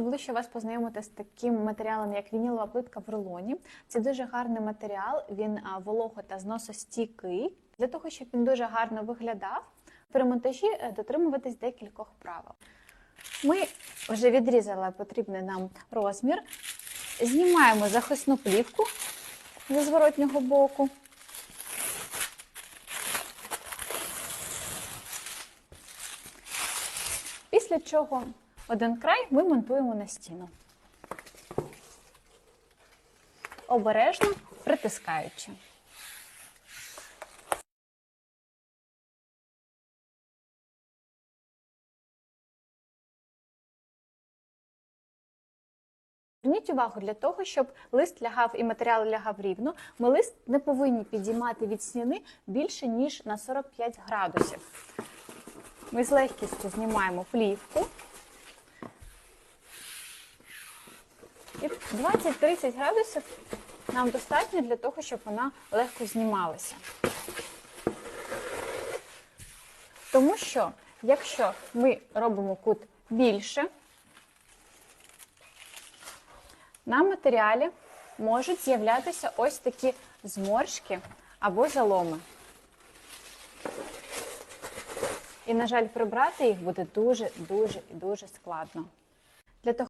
Ближче вас познайомити з таким матеріалом, як вінілова плитка в рулоні. Це дуже гарний матеріал, він волого та зносостійкий. Для того, щоб він дуже гарно виглядав, при монтажі е, дотримуватись декількох правил. Ми вже відрізали потрібний нам розмір, знімаємо захисну плівку зі зворотнього боку. Після чого один край ми монтуємо на стіну. Обережно притискаючи. Зверніть увагу для того, щоб лист лягав і матеріал лягав рівно, ми лист не повинні підіймати від стіни більше, ніж на 45 градусів. Ми з легкістю знімаємо плівку. І 20-30 градусів нам достатньо для того, щоб вона легко знімалася. Тому що, якщо ми робимо кут більше, на матеріалі можуть з'являтися ось такі зморшки або заломи. І, на жаль, прибрати їх буде дуже, дуже і дуже складно. Для того,